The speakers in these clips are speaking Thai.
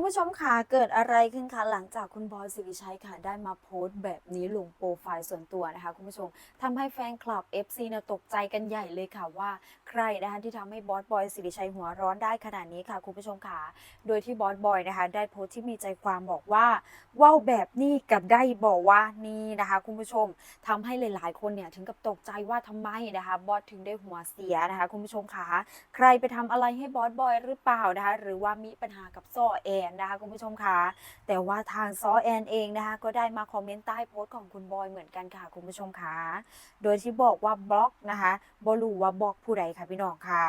คุณผู้ชมคะเกิดอะไรขึ้นคะหลังจากคุณบอยสิริชัยค่ะได้มาโพสต์แบบนี้ลงโปรไฟล์ส่วนตัวนะคะคุณผู้ชมทำให้แฟนคลับ FC เนี่ยตกใจกันใหญ่เลยค่ะว่าใครนะคะที่ทำให้บอสบอยสิริชัยหัวร้อนได้ขนาดนี้ค่ะคุณผู้ชมค่ะ โดยที่บอสบอยนะคะ ได้โพสต์ที่มีใจความบอกว่าว่าวแบบนี้กับได้บอกว่านี่นะคะ คุณผู้ชมทำให้หลายๆ คนเนี่ยถึงกับตกใจว่าทำไมนะคะบอสถึงได้หัวเสียนะคะ คุณผู้ชมค่ะใครไปทำอะไรให้บอสบอยหรือเปล่านะคะ หรือว่ามีปัญหากับซ้อแอนนะคะ คุณผู้ชมค่ะแต่ว่าทางซ้อแอนเองนะคะ ก็ได้มาคอมเมนต์ใต้โพสต์ของคุณบอยเหมือนกันค่ะคุณผู้ชมค่ะโดยที่บอกว่าบล็อกนะคะบรู้ว่าบล็อกผู้ใดค่ะพี่น้องค่ะ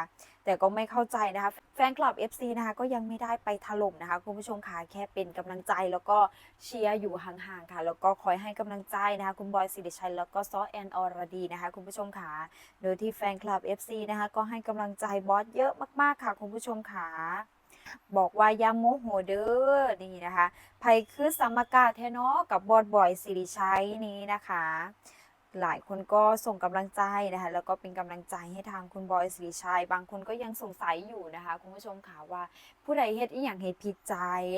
แต่ก็ไม่เข้าใจนะคะ แฟนคลับ FC นะคะก็ยังไม่ได้ไปถล่มนะคะ คุณผู้ชมค่ะแค่เป็นกำลังใจแล้วก็เชียร์อยู่ห่างๆค่ะ แล้วก็คอยให้กำลังใจนะคะ คุณบอยสิริชัยแล้วก็ซอแอนอรดีนะคะ คุณผู้ชมค่ะโดยที่แฟนคลับ FC นะคะก็ให้กำลังใจบอสเยอะมากๆค่ะ คุณผู้ชมค่ะบอกว่าอย่าโมโหเด้อนี่นะคะไผคือสมการแท้เนาะกับบอสบอยสิริชัยนี้นะคะ หลายคนก็ส่งกำลังใจนะคะ แล้วก็เป็นกำลังใจให้ทางคุณบอยสิริชัย บางคนก็ยังสงสัยอยู่นะคะ คุณผู้ชมค่ะว่า ผู้ใดเฮ็ดอีหยังเหตุผิดใจ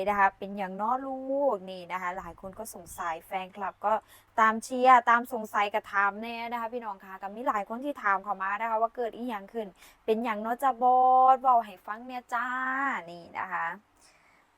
นะคะ เป็นอย่างน้อลูกนี่นะคะ หลายคนก็สงสัยแฟนคลับก็ตามเชียร์ตามสงสัยกับถามแน่นะคะ พี่น้องค่ะกับมีหลายคนที่ถามเข้ามานะคะ ว่าเกิดอีหยังขึ้น เป็นอย่างน้อจะบอสเว้าให้ฟังเนี่ยจ้านี่นะคะ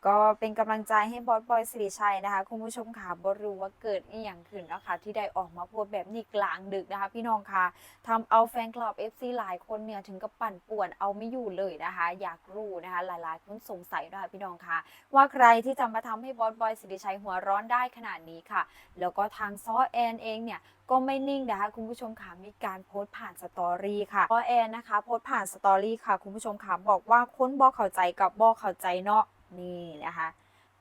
ก็เป็นกำลังใจให้บอสบอยสิริชัยนะคะคุณผู้ชมค่ะบรู้ว่าเกิดอีหยังขึ้นนะคะที่ได้ออกมาพูดแบบนี้กลางดึกนะคะพี่น้องค่ะทำเอาแฟนคลับ FC หลายคนเนี่ยถึงกับปั่นป่วนเอาไม่อยู่เลยนะคะ อยากรู้นะคะหลายๆคนสงสัยนะคะพี่น้องค่ะ ว่าใครที่จะมาทำให้บอสบอยสิริชัยหัวร้อนได้ขนาดนี้ค่ะ แล้วก็ทางซอแอนเองเนี่ยก็ไม่นิ่งนะคะคุณผู้ชมค่ะมีการโพสต์ผ่านสตอรี่ค่ะซอแอนนะคะโพสต์ผ่านสตอรี่ค่ะคุณผู้ชมค่ะบอกว่าค้นบอเข้าใจกับบอเข้าใจเนาะ นี่นะคะ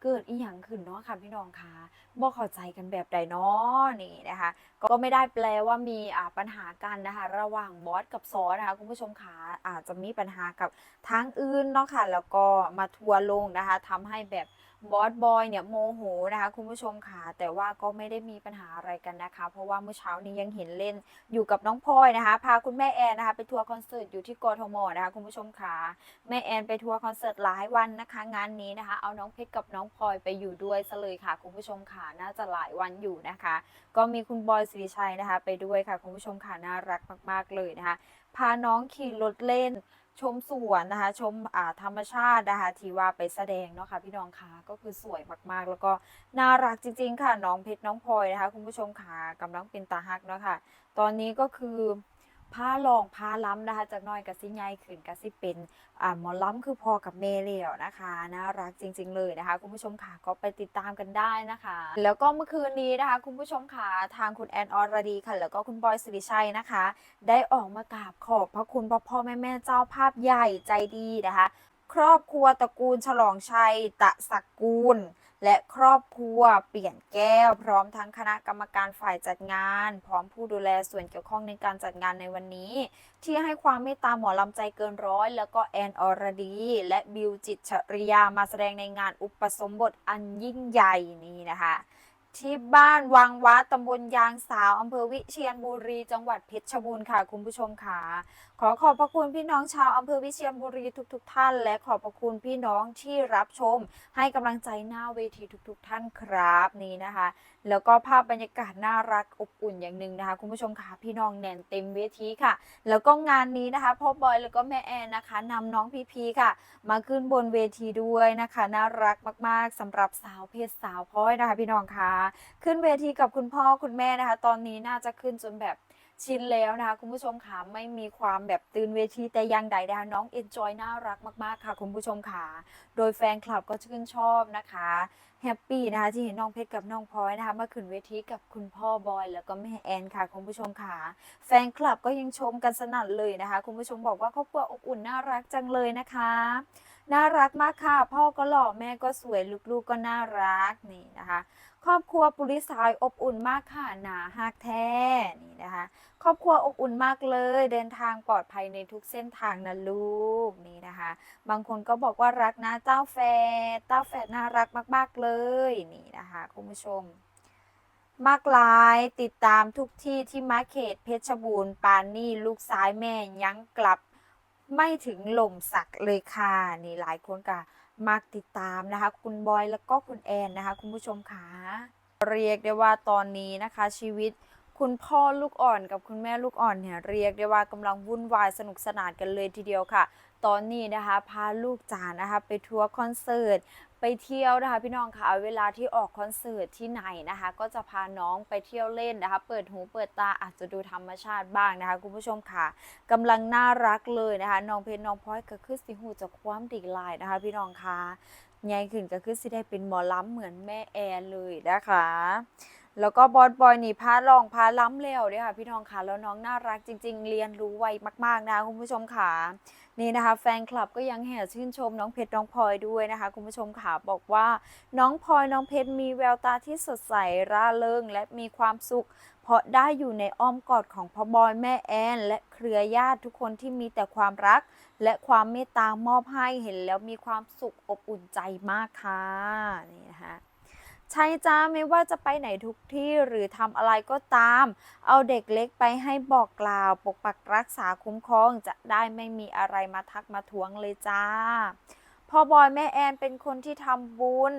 เกิดอีหยังขึ้นเนาะค่ะพี่น้องคะบ่เข้าใจกันแบบใดเนาะนี่นะคะ ก็ไม่ได้แปลว่ามีอ่าปัญหากันนะคะ ระหว่างบอสกับซอนะคะคุณผู้ชมคะอาจจะมีปัญหากับทางอื่นเนาะค่ะ แล้วก็มาทัวร์ลงนะคะทำให้แบบบอสบอยเนี่ยโมโหนะคะคุณผู้ชมค่ะแต่ว่าก็ไม่ได้มีปัญหาอะไรกันนะคะ เพราะว่าเมื่อเช้านี้ยังเห็นเล่นอยู่กับน้องพลอยนะคะ พาคุณแม่แอนนะคะไปทัวร์คอนเสิร์ตอยู่ที่กทมนะคะคุณผู้ชมค่ะแม่แอนไปทัวร์คอนเสิร์ตหลายวันนะคะ งานนี้นะคะ เอาน้องเพชรกับน้องพลอยไปอยู่ด้วยซะเลยค่ะคุณผู้ชมค่ะน่าจะหลายวันอยู่นะคะ ก็มีคุณบอยสิริชัยนะคะ ไปด้วยค่ะคุณผู้ชมค่ะน่ารักมาก ๆเลยนะคะ พาน้องขี่รถเล่นชมสวนนะคะ ชมธรรมชาตินะคะที่ว่าไปแสดงเนาะค่ะพี่น้องคะก็คือสวยมากๆ แล้วก็น่ารักจริง ๆ ค่ะ น้องเพชรน้องพลอยนะคะ คุณผู้ชมค่ะกำลังเป็นตาฮักเนาะค่ะตอนนี้ก็คือ ผ้าลองผ้าล้ำนะคะจากน้อยกับสิใหญ่ขึ้นกับสิเป็นอ่าหมอล้ำคือพอกับเมเลียวนะคะน่ารักจริง ๆ เลยนะคะ คุณผู้ชมค่ะก็ไปติดตามกันได้นะคะ แล้วก็เมื่อคืนนี้นะคะ คุณผู้ชมค่ะทางคุณแอนอรดีค่ะ แล้วก็คุณบอยสิริชัยนะคะ ได้ออกมากราบขอบพระคุณพ่อพ่อแม่แม่เจ้าภาพใหญ่ใจดีนะคะ ครอบครัวตระกูลฉลองชัยตะสักกูล และครอบครัวเปลี่ยนแก้ว พร้อมทั้งคณะกรรมการฝ่ายจัดงาน พร้อมผู้ดูแลส่วนเกี่ยวข้องในการจัดงานในวันนี้ ที่ให้ความเมตตาหมอลำใจเกินร้อย แล้วก็แอนอรดี และบิวจิตชริยามาแสดงในงานอุปสมบทอันยิ่งใหญ่นี้นะคะ ที่บ้านวังวัดตำบลยางสาวอำเภอวิเชียรบุรี จังหวัดเพชรบูรณ์ค่ะคุณผู้ชมค่ะ ขอขอบพระคุณพี่น้องชาวอำเภอวิเชียรบุรีทุกๆทท่าน และขอบพระคุณพี่น้องที่รับชม ให้กำลังใจหน้าเวทีทุกๆทท่านครับนี่นะคะ แล้วก็ภาพบรรยากาศน่ารักอบอุ่นอย่างหนึ่งนะคะ คุณผู้ชมค่ะพี่น้องแน่นเต็มเวทีค่ะ แล้วก็งานนี้นะคะพ่อบอยแล้วก็แม่แอนนะคะนำน้องพีพีค่ะ มาขึ้นบนเวทีด้วยนะคะ น่ารักมากๆสำหรับสาวเพศสาวพ้อยนะคะ พี่น้องค่ะขึ้นเวทีกับคุณพ่อคุณแม่นะคะ ตอนนี้น่าจะขึ้นจนแบบชินแล้วนะคะคุณผู้ชมค่ะไม่มีความแบบตื่นเวทีแต่ยังใดนะคะน้องเอนจอยน่ารักมากๆค่ะคุณผู้ชมค่ะโดยแฟนคลับก็ชื่นชอบนะคะแฮปปี้นะคะที่เห็นน้องเพชรกับน้องพลอยนะคะมาขึ้นเวทีกับคุณพ่อบอย แล้วก็แม่แอนค่ะคุณผู้ชมค่ะแฟนคลับก็ยังชมกันสนั่นเลยนะคะ คุณผู้ชมบอกว่าครอบครัวอบอุ่นน่ารักจังเลยนะคะ น่ารักมากค่ะ พ่อก็หล่อแม่ก็สวยลูกๆก็น่ารักนี่นะคะ ครอบครัวปุริสายอบอุ่นมากค่ะหนาฮักแท้นี่นะคะ ครอบครัวอบอุ่นมากเลย เดินทางปลอดภัยในทุกเส้นทางนะลูกนี่นะคะ บางคนก็บอกว่ารักนะเจ้าแฟดเต้าแฟดน่ารักมาก ๆเลยนี่นะคะคุณผู้ชมมากลายติดตามทุกที่ที่มาเขตเพชรบูรณ์ปานนี่ลูกซ้ายแม่ยังกลับ ไม่ถึงหล่มสักเลยค่ะนี่หลายคนก็มากติดตามนะคะ คุณบอยแล้วก็คุณแอนนะคะ คุณผู้ชมค่ะเรียกได้ว่าตอนนี้นะคะ ชีวิตคุณพ่อลูกอ่อนกับคุณแม่ลูกอ่อนเนี่ยเรียกได้ว่ากำลังวุ่นวายสนุกสนานกันเลยทีเดียวค่ะ ตอนนี้นะคะพาลูกจ๋านะคะไปทัวร์คอนเสิร์ต ไปเที่ยวนะคะ พี่น้องค่ะเวลาที่ออกคอนเสิร์ตที่ไหนนะคะ ก็จะพาน้องไปเที่ยวเล่นนะคะ เปิดหูเปิดตาอาจจะดูธรรมชาติบ้างนะคะ คุณผู้ชมค่ะกำลังน่ารักเลยนะคะ น้องเพชรน้องพลอยก็คือสิหูจะความดีลายนะคะ พี่น้องค่ะใหญ่ขึ้นก็คือสิได้เป็นหมอล้ำเหมือนแม่แอนเลยนะคะแล้วก็บอสบอยนี่พาลองพาล้ำเร็วด้วยค่ะพี่น้องค่ะแล้วน้องน่ารักจริง ๆ เรียนรู้ไวมากๆนะคะคุณผู้ชมค่ะ นี่นะคะแฟนคลับก็ยังแห่ชื่นชมน้องเพชรน้องพลอยด้วยนะคะ คุณผู้ชมค่ะบอกว่าน้องพลอยน้องเพชรมีแววตาที่สดใสร่าเริงและมีความสุข เพราะได้อยู่ในอ้อมกอดของพ่อบอยแม่แอนและเครือญาติทุกคนที่มีแต่ความรัก และความเมตตามอบให้เห็นแล้วมีความสุขอบอุ่นใจมากค่ะนี่นะคะ ใช่จ้าไม่ว่าจะไปไหนทุกที่หรือทำอะไรก็ตาม เอาเด็กเล็กไปให้บอกกล่าว ปกปักรักษาคุ้มครองจะได้ไม่มีอะไรมาทักมาทวงเลยจ้าพ่อบอยแม่แอนเป็นคนที่ทำบุญ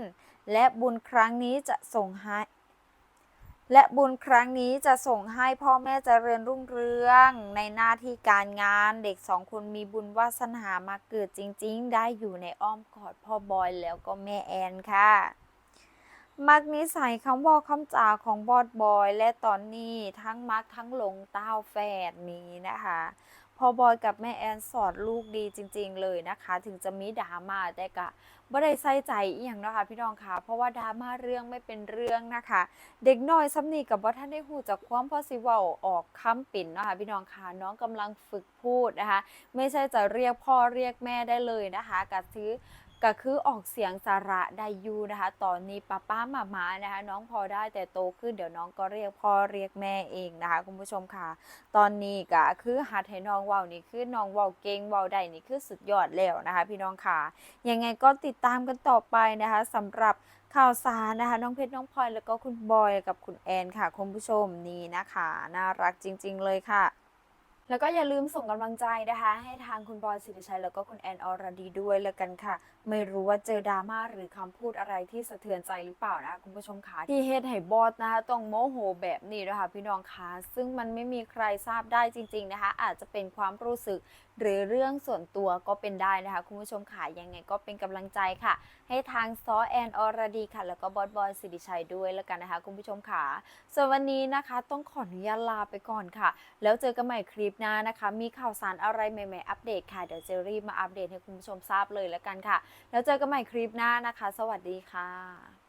และบุญครั้งนี้จะส่งให้ และบุญครั้งนี้จะส่งให้พ่อแม่เจริญรุ่งเรือง ในหน้าที่การงานเด็กสองคนมีบุญวาสนามาเกิดจริง ๆ ได้อยู่ในอ้อมกอดพ่อบอยแล้วก็แม่แอนค่ะ มักนิสัยคำว่าคำจาของบอดบอย และตอนนี้ทั้งมักทั้งหลงเต้าแฝดนี้นะคะ พอบอยกับแม่แอนสอนลูกดีจริง ๆ เลยนะคะ ถึงจะมีดราม่าแต่กะไม่ได้ใส่ใจอีหยังเนาะคะพี่น้องค่ะ เพราะว่าดราม่าเรื่องไม่เป็นเรื่องนะคะ เด็กน้อยซ้ำนี่กับว่ท่านได้หูจากความพอสิเวลออกคำปิ่นเนาะคะพี่น้องค่ะน้องกำลังฝึกพูดนะคะ ไม่ใช่จะเรียกพ่อเรียกแม่ได้เลยนะคะกะซื้อ ก็คือออกเสียงสระได้ยูนะคะ ตอนนี้ป้าป้ามามานะคะ น้องพอได้แต่โตขึ้นเดี๋ยวน้องก็เรียกพ่อเรียกแม่เองนะคะ คุณผู้ชมค่ะ ตอนนี้ก็คือหัดให้น้องเว้านี่คือน้องเว้าเก่งเว้าได้นี่คือสุดยอดแล้วนะคะ พี่น้องค่ะยังไงก็ติดตามกันต่อไปนะคะสำหรับข่าวสารนะคะ น้องเพชรน้องพลอยแล้วก็คุณบอยกับคุณแอนค่ะ คุณผู้ชมนี่นะคะ น่ารักจริง ๆ เลยค่ะ แล้วก็อย่าลืมส่งกำลังใจนะคะ ให้ทางคุณบอยสิริชัยแล้วก็คุณแอนอรดีด้วยแล้วกันค่ะ ไม่รู้ว่าเจอดราม่าหรือคำพูดอะไรที่สะเทือนใจหรือเปล่านะคุณผู้ชมคะที่เฮ็ดให้บอสนะคะต้องโมโหแบบนี้นะคะพี่น้องคะซึ่งมันไม่มีใครทราบได้จริง ๆนะคะ อาจจะเป็นความรู้สึกหรือเรื่องส่วนตัวก็เป็นได้นะคะ คุณผู้ชมค่ะยังไงก็เป็นกำลังใจค่ะ ให้ทางซอแอนอรดีค่ะ แล้วก็บอสบอยสิริชัยด้วยแล้วกันนะคะ คุณผู้ชมค่ะส่วนวันนี้นะคะต้องขออนุญาตลาไปก่อนค่ะ แล้วเจอกันใหม่คลิปหน้านะคะ มีข่าวสารอะไรใหม่ๆอัปเดตค่ะเดี๋ยวจะรีบมาอัปเดตให้คุณผู้ชมทราบเลยแล้วกันค่ะ แล้วเจอกันใหม่คลิปหน้านะคะ สวัสดีค่ะ